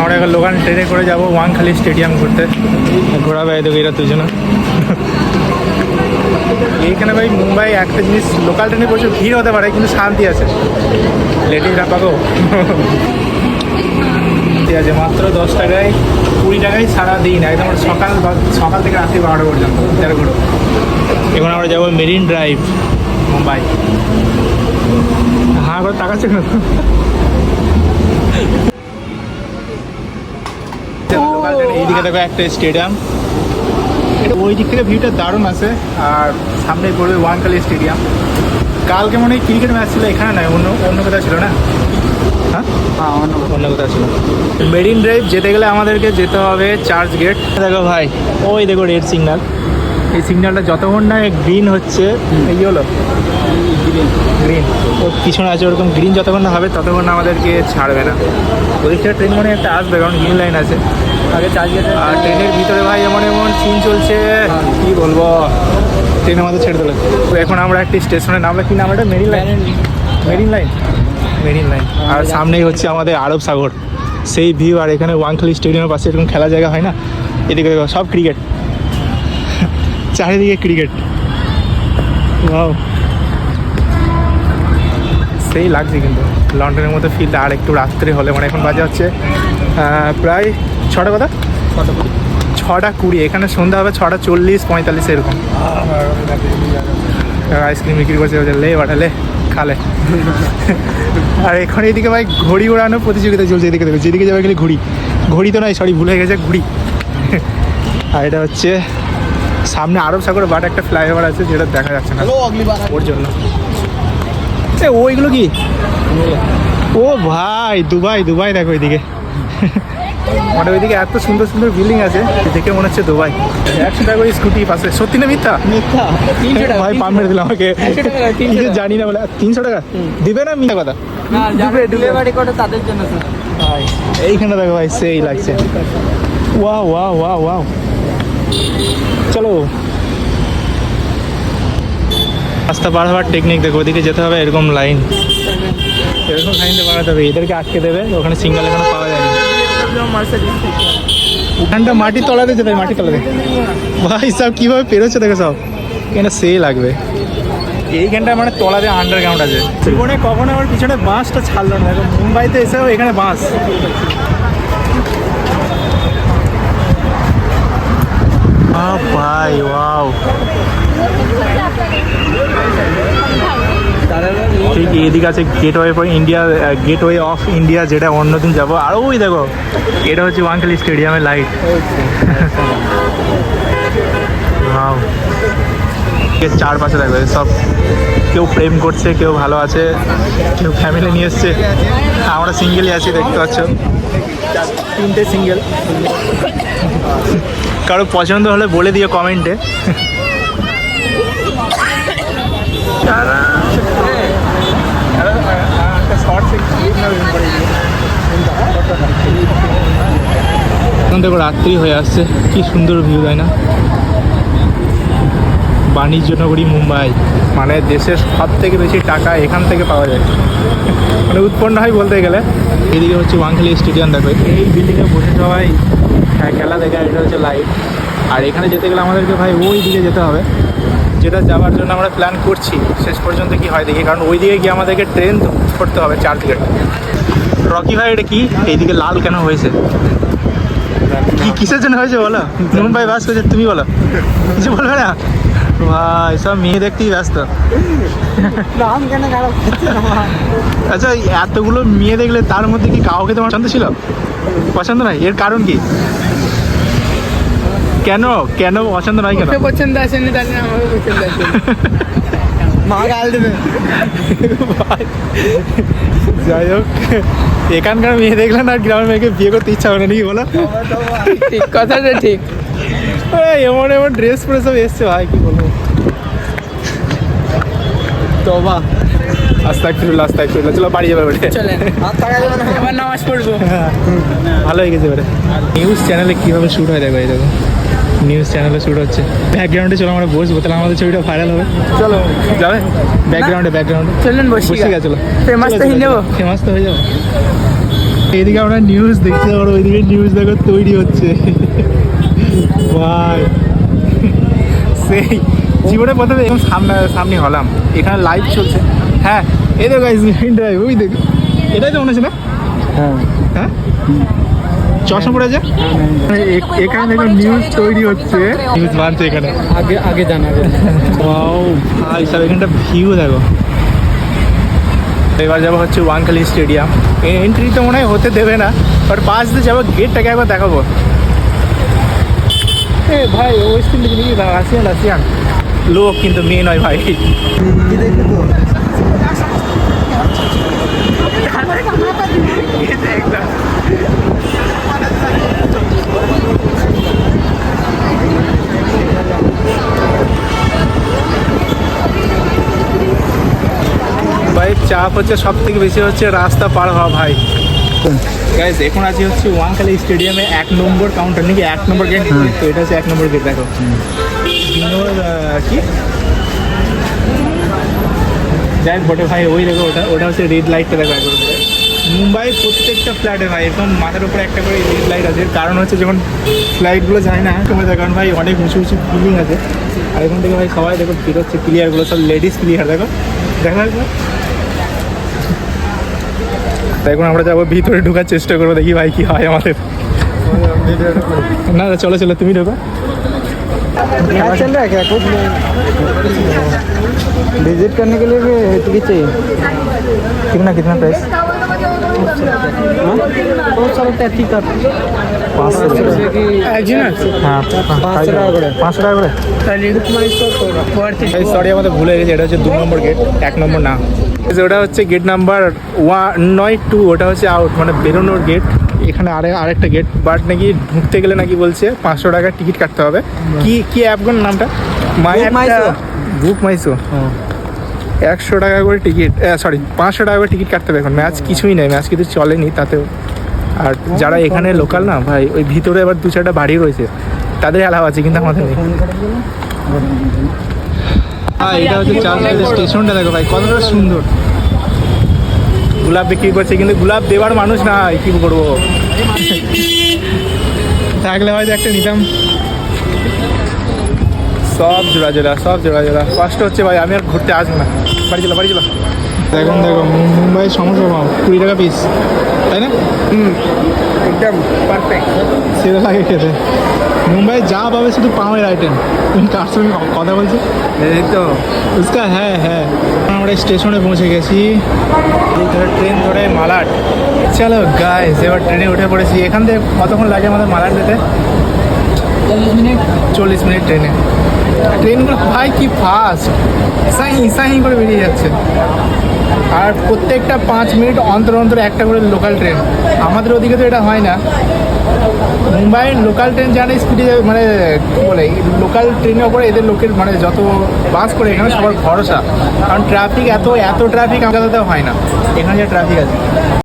আমরা এখন লোকাল ট্রেনে করে যাব ওয়াংখালি স্টেডিয়াম ঘুরতে। ঘোরা ভাই দেখো এরা দুজনে। এইখানে ভাই, মুম্বাই একটা জিনিস লোকাল ট্রেনে প্রচুর ভিড় হতে পারে, কিন্তু শান্তি আছে। লেটিং রাপাগো ঠিক আছে, মাত্র দশ টাকায়, কুড়ি টাকায় সারা দিন, একদম সকাল সকাল থেকে রাত্রি বারোটা পর্যন্ত তেরো ঘুরো। এখন আমরা যাব মেরিন ড্রাইভ মুম্বাই। হ্যাঁ করে তাকাচ্ছে কেন লোকাল ট্রেনে এইদিকে দেখো একটা স্টেডিয়াম। ওই দিক থেকে ভিউটা দারুণ আছে আর সামনে পড়বে ওয়ানকালি স্টেডিয়াম। কালকে মনে হয় ক্রিকেট ম্যাচ ছিল এখানে নয় অন্য অন্য কোথাও ছিল না? হ্যাঁ? হ্যাঁ অন্য অন্য কোথাও ছিল। মেরিন ড্রাইভ যেতে গেলে আমাদেরকে যেতে হবে চার্চ গেট। দেখো ভাই ওই দেখো রেড সিগন্যাল। এই সিগন্যালটা যতক্ষণ না গ্রিন হচ্ছে এই হলো। গ্রিন ও পিছনে আছে ওরকম গ্রিন যতক্ষণ না হবে ততক্ষণ আমাদেরকে ছাড়বে না। থেকে ট্রেন মনে হয় একটা আসবে কারণ গ্রিন লাইন আছে। আর ট্রেনের ভিতরে ভাই এমন এমন সিন চলছে। কি বলব? ট্রেন আমাদের ছেড়ে দিল। তো এখন আমরা একটি স্টেশনে নামলে কি নাম এটা? Marine line? Marine line. Marine line? আর সামনেই হচ্ছে আমাদের আরব সাগর। সেই ভিউ আর এখানে ওয়াংখালি স্টেডিয়ামের পাশে এরকম খেলা জায়গা হয় না? এদিকে সব ক্রিকেট চারিদিকে ক্রিকেট ওয়াও সেই লাগছে কিন্তু। লন্ডনের মতো ফিল্ড আর একটু রাত্রে হলে মানে এখন বাজে হচ্ছে প্রায় ছটা কথা ছটা কুড়ি। এখানে সন্ধ্যা হবে ছটা চল্লিশ পঁয়তাল্লিশ এরকম। আইসক্রিম বিক্রি করছে লে বাটা লে খালে আর এখন এইদিকে ভাই ঘড়ি ওড়ানো প্রতিযোগিতা চলছে এদিকে দেখো যেদিকে যাবে গেলে ঘুড়ি। ঘড়ি তো নয় সরি ভুলে গেছে ঘুড়ি। আর এটা হচ্ছে সামনে আরব সাগর বাট একটা ফ্লাইওভার আছে যেটা দেখা যাচ্ছে না। ওর জন্য। এ ওইগুলো কি? ও। ভাই দুবাই দুবাই দেখো ওইদিকে মানে ওইদিকে এত সুন্দর সুন্দর বিল্ডিং আছে দেখে মনে হচ্ছে দুবাই। একশো টাকা করে স্কুটি পাশে সত্যি না মিথ্যা? মিথ্যা। ভাই পাম মেরে দিলাম আমাকে। জানি না বলে তিনশো টাকা? দিবে না মিথ্যা কথা? না যারা দুবে, দুবে। ডেলিভারি করে তাদের জন্য এইখানে দেখো ভাই সেই লাগছে। ওয়া ওয়া ওয়া ওয়া চলো। রাস্তা পার হওয়ার টেকনিক দেখো ওদিকে যেতে হবে এরকম লাইন এরকম লাইনটা বাড়াতে হবে এদেরকে আটকে দেবে ওখানে সিঙ্গেল এখানে পাওয়া যায় না ওখানটা মাটির তলাতে যেতে হবে, মাটির তলাতে ভাই সব কীভাবে পেরোচ্ছে দেখো সব। এখানে সে লাগবে। এইখানটা মানে তলাতে আন্ডারগ্রাউন্ড আছে। জীবনে কখনো আমার পিছনে বাসটা ছাড়লো না। দেখো মুম্বাইতে এসেও এখানে বাস ভাই ওয়াও এদিকে আছে gateway for India gateway of India যেটা অন্যদিন যাব। আর ওই দেখো, এটা হচ্ছে ওয়াংখালি স্টেডিয়ামের লাইট চারপাশে দেখবে সব কেউ প্রেম করছে, কেউ ভালো আছে, কেউ ফ্যামিলি নিয়ে এসছে। আমরা সিঙ্গেলই আছি, দেখতে পাচ্ছ। তিনটে সিঙ্গেল কারও পছন্দ হলে বলে দিও কমেন্টে এখন দেখো রাত্রি হয়ে আসছে। কি সুন্দর ভিউ তাই না? বাণিজ্য নগরী মুম্বাই। মানে দেশের সব থেকে বেশি টাকা এখান থেকে পাওয়া যায়। মানে উৎপন্ন হয় বলতে গেলে। এদিকে হচ্ছে ওয়াংখালি স্টেডিয়াম দেখো। এই বিল্ডিংয়ে বসে সবাই হ্যাঁ, খেলা দেখে এটা হচ্ছে লাইভ আর এখানে যেতে গেলে আমাদেরকে ভাই ওই দিকে যেতে হবে। যেটা যাওয়ার জন্য আমরা প্ল্যান করছি। শেষ পর্যন্ত কি হয় দেখি কারণ ওই দিকে গিয়ে আমাদেরকে ট্রেন করতে হবে চার দিকে রকি ভাই এটা কি? এইদিকে লাল কেন হয়েছে? কি কিসের জন্য হয়েছে বলো? মুম্বাই বাস করেছে তুমি বলো। কিছু বলবে না? ভাই সব মেয়ে দেখতেই ব্যস্ত। আচ্ছা এতগুলো মেয়ে দেখলে তার মধ্যে কি কাউকে তোমার পছন্দ ছিল? পছন্দ নয় এর কারণ কি? কেন? কেন পছন্দ নয় কেন? পছন্দ আসেনি তাহলে আমাকে পছন্দ আসেনি। মা গাল দেবে যাই হোক এখানকার মেয়ে দেখলেন আর গ্রামের মেয়েকে বিয়ে করতে ইচ্ছা হবে না নাকি বলো? ঠিক কথাটা ঠিক। এমন এমন ড্রেস পরে সব এসছে ভাই কি বলব? তোবা। আস্তাক ফিরুল্লাহ আস্তাক ফিরুল্লাহ চলো বাড়ি যাবে এবার নামাজ পড়ব। ভালো হয়ে গেছে এবারে নিউজ চ্যানেলে কীভাবে শ্যুট হয় দেখো এই দেখো। নিউজ চ্যানেলে শ্যুট হচ্ছে। ব্যাকগ্রাউন্ডে চলো আমরা বসবো তাহলে আমাদের ছবিটা ভাইরাল হবে। চলো। যাবে? ব্যাকগ্রাউন্ডে ব্যাকগ্রাউন্ডে চলুন বসি গেছে চলো। Famous তো হয়ে যাব। ফেমাস তো হয়ে যাব? এইদিকে আমরা নিউজ দেখতে পারো ওইদিকে নিউজ দেখো তৈরি হচ্ছে। ভাই। সেই জীবনে প্রথমে এরকম সামনে সামনে হলাম। এখানে লাইভ চলছে। হ্যাঁ এই দেখো ওই দেখো। এটাই তো মনে হচ্ছে না? হ্যাঁ। হ্যাঁ? চশমা পড়ে আছে? এ- এখানে দেখো নিউজ তৈরি হচ্ছে। নিউজ বানছে এখানে। আগে আগে জানা ওয়াও ভাই সব এখানটা ভিউ দেখো। এবার যাব হচ্ছে ওয়াংখালি স্টেডিয়াম এন্ট্রি তো মনে হয় হতে দেবে না বাট পাশ দিয়ে যাব গেটটাকে একবার দেখাবো। এ ভাই ওয়েস্ট ইন্ডিজ নাকি রাশিয়ান রাশিয়ান লোক কিন্তু মেয়ে নয় ভাই। ভাই চাপ হচ্ছে সব থেকে বেশি হচ্ছে রাস্তা পার হওয়া ভাই। গাইজ এখন আছি হচ্ছে ওয়াংখালি স্টেডিয়ামে এক নম্বর কাউন্টার নাকি এক নম্বর গেট তো এটা হচ্ছে এক নম্বর গেট দেখো। কি? যাই বটে ভাই ওই দেখো ওটা ওটা হচ্ছে রেড লাইটটা দেখো একবার। মুম্বাই প্রত্যেকটা ফ্ল্যাটে ভাই এরকম মাথার উপরে একটা করে রেড লাইট আছে। কারণ হচ্ছে যখন ফ্লাইটগুলো যায় না সময় দেখ কারণ ভাই অনেক উঁচু উঁচু বিল্ডিং আছে। আর এখান থেকে ভাই সবাই দেখো বেরোচ্ছে ক্লিয়ারগুলো সব লেডিস ক্লিয়ার দেখো। দেখা একবার তাই এখন আমরা যাবো ভিতরে ঢোকার চেষ্টা করবো দেখি ভাই কি হয় আমাদের না না, চলো চলো তুমি ঢোকো क्या चल रहा है क्या कुछ विजिट करने के लिए भी टिकट चाहिए कितना कितना प्राइस हाँ? बहुत सारा टैक्सी का पाँच सौ হ্যাঁ পাঁচশো টাকা করে। পাঁচশো টাকা করে সরি আমাদের ভুলে গেছে এটা হচ্ছে দু নম্বর গেট এক নম্বর না এই যে ওটা হচ্ছে গেট নাম্বার ওয়ান নয় টু ওটা হচ্ছে আউট মানে বেরোনোর গেট এখানে আরে আরেকটা গেট বাট নাকি ঢুকতে গেলে নাকি বলছে পাঁচশো টাকা টিকিট কাটতে হবে। কি কি অ্যাপগুলোর নামটা। বুক মাইসো একশো টাকা করে টিকিট সরি পাঁচশো টাকা করে টিকিট কাটতে হবে এখন। ম্যাচ কিছুই নেই ম্যাচ কিছু চলেনি তাতেও। আর যারা এখানে লোকাল না ভাই ওই ভিতরে এবার দু চারটা বাড়ি রয়েছে তাদের অ্যালাউ আছে কিন্তু আমাদের। নেই হ্যাঁ এটা হচ্ছে চার্চের স্টেশনটা দেখো ভাই কতটা সুন্দর। গোলাপ বিক্রি করছে কিন্তু গোলাপ দেবার মানুষ নাই কি করব? থাকলে হয়তো একটা নিতাম। সব জোড়া জোড়া সব জোড়া জোড়া। কষ্ট হচ্ছে ভাই আমি আর ঘুরতে আসব না। বাড়ি চলো বাড়ি চলো। দেখুন দেখো মুম্বাই সমস্যা পাও কুড়ি টাকা পিস তাই না? হুম একদম পারফেক্ট সেটা লাগে খেতে। মুম্বাই যা পাবে শুধু পাওয়ের আইটেম তুমি কার সঙ্গে কথা বলছো? এই তো। উসকা হ্যাঁ হ্যাঁ। আমরা স্টেশনে পৌঁছে গেছি। ধরে ট্রেন ধরে মালাট চলো গাইস এবার ট্রেনে উঠে পড়েছি। এখান থেকে কতক্ষণ লাগে আমাদের মালাট যেতে? চল্লিশ মিনিট। চল্লিশ মিনিট ট্রেনে ট্রেনগুলো ভাই কি ফাস্ট সাই সাই করে বেরিয়ে যাচ্ছে। আর প্রত্যেকটা পাঁচ মিনিট অন্তর অন্তর একটা করে লোকাল ট্রেন আমাদের ওদিকে তো এটা হয় না। মুম্বাইয়ের লোকাল ট্রেন জানে স্পিডে মানে কী বলে লোকাল ট্রেনের ওপরে এদের লোকের মানে যত বাস করে এখানে সবার ভরসা। কারণ ট্রাফিক এত এত ট্রাফিক আমাদের হয় না। এখানে যা ট্রাফিক আছে।